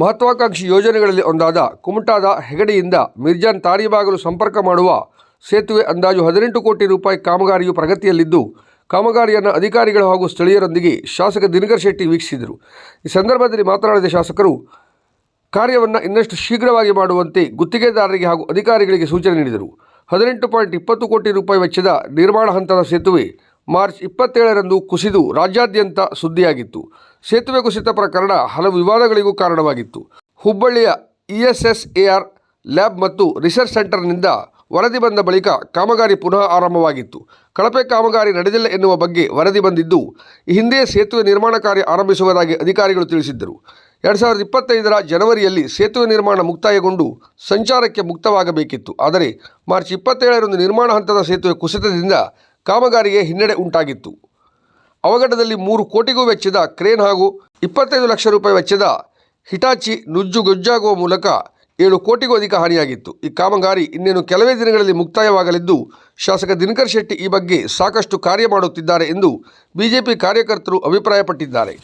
ಮಹತ್ವಾಕಾಂಕ್ಷಿ ಯೋಜನೆಗಳಲ್ಲಿ ಒಂದಾದ ಕುಮಟಾದ ಹೆಗಡೆಯಿಂದ ಮಿರ್ಜಾನ್ ತಾರಿಬಾಗಲು ಸಂಪರ್ಕ ಮಾಡುವ ಸೇತುವೆ ಅಂದಾಜು ಹದಿನೆಂಟು ಕೋಟಿ ರೂಪಾಯಿ ಕಾಮಗಾರಿಯು ಪ್ರಗತಿಯಲ್ಲಿದ್ದು, ಕಾಮಗಾರಿಯನ್ನು ಅಧಿಕಾರಿಗಳು ಹಾಗೂ ಸ್ಥಳೀಯರೊಂದಿಗೆ ಶಾಸಕ ದಿನಕರ್ ಶೆಟ್ಟಿ ವೀಕ್ಷಿಸಿದರು. ಈ ಸಂದರ್ಭದಲ್ಲಿ ಮಾತನಾಡಿದ ಶಾಸಕರು, ಕಾರ್ಯವನ್ನು ಇನ್ನಷ್ಟು ಶೀಘ್ರವಾಗಿ ಮಾಡುವಂತೆ ಗುತ್ತಿಗೆದಾರರಿಗೆ ಹಾಗೂ ಅಧಿಕಾರಿಗಳಿಗೆ ಸೂಚನೆ ನೀಡಿದರು. ಹದಿನೆಂಟು ಪಾಯಿಂಟ್ ಇಪ್ಪತ್ತು ಕೋಟಿ ರೂಪಾಯಿ ವೆಚ್ಚದ ನಿರ್ಮಾಣ ಹಂತದ ಸೇತುವೆ ಮಾರ್ಚ್ ಇಪ್ಪತ್ತೇಳರಂದು ಕುಸಿದು ರಾಜ್ಯಾದ್ಯಂತ ಸುದ್ದಿಯಾಗಿತ್ತು. ಸೇತುವೆ ಕುಸಿತ ಪ್ರಕರಣ ಹಲವು ವಿವಾದಗಳಿಗೂ ಕಾರಣವಾಗಿತ್ತು. ಹುಬ್ಬಳ್ಳಿಯ ಇ ಲ್ಯಾಬ್ ಮತ್ತು ರಿಸರ್ಚ್ ಸೆಂಟರ್ನಿಂದ ವರದಿ ಬಂದ ಬಳಿಕ ಕಾಮಗಾರಿ ಪುನಃ ಆರಂಭವಾಗಿತ್ತು. ಕಳಪೆ ಕಾಮಗಾರಿ ನಡೆದಿಲ್ಲ ಎನ್ನುವ ಬಗ್ಗೆ ವರದಿ ಬಂದಿದ್ದು ಹಿಂದೆ ಸೇತುವೆ ನಿರ್ಮಾಣ ಕಾರ್ಯ ಆರಂಭಿಸುವುದಾಗಿ ಅಧಿಕಾರಿಗಳು ತಿಳಿಸಿದ್ದರು. ಎರಡು ಸಾವಿರದ ಇಪ್ಪತ್ತೈದರ ಜನವರಿಯಲ್ಲಿ ಸೇತುವೆ ನಿರ್ಮಾಣ ಮುಕ್ತಾಯಗೊಂಡು ಸಂಚಾರಕ್ಕೆ ಮುಕ್ತವಾಗಬೇಕಿತ್ತು. ಆದರೆ ಮಾರ್ಚ್ ಇಪ್ಪತ್ತೇಳರಂದು ನಿರ್ಮಾಣ ಹಂತದ ಸೇತುವೆ ಕುಸಿತದಿಂದ ಕಾಮಗಾರಿಗೆ ಹಿನ್ನಡೆ ಉಂಟಾಗಿತ್ತು. ಅವಘಡದಲ್ಲಿ ಮೂರು ಕೋಟಿಗೂ ವೆಚ್ಚದ ಕ್ರೇನ್ ಹಾಗೂ ಇಪ್ಪತ್ತೈದು ಲಕ್ಷ ರೂಪಾಯಿ ವೆಚ್ಚದ ಹಿಟಾಚಿ ನುಜ್ಜುಗೊಜ್ಜಾಗುವ ಮೂಲಕ ಏಳು ಕೋಟಿಗೂ ಅಧಿಕ ಹಾನಿಯಾಗಿತ್ತು. ಈ ಕಾಮಗಾರಿ ಇನ್ನೇನು ಕೆಲವೇ ದಿನಗಳಲ್ಲಿ ಮುಕ್ತಾಯವಾಗಲಿದ್ದು, ಶಾಸಕ ದಿನಕರ್ ಶೆಟ್ಟಿ ಈ ಬಗ್ಗೆ ಸಾಕಷ್ಟು ಕಾರ್ಯ ಮಾಡುತ್ತಿದ್ದಾರೆ ಎಂದು ಬಿಜೆಪಿ ಕಾರ್ಯಕರ್ತರು ಅಭಿಪ್ರಾಯಪಟ್ಟಿದ್ದಾರೆ.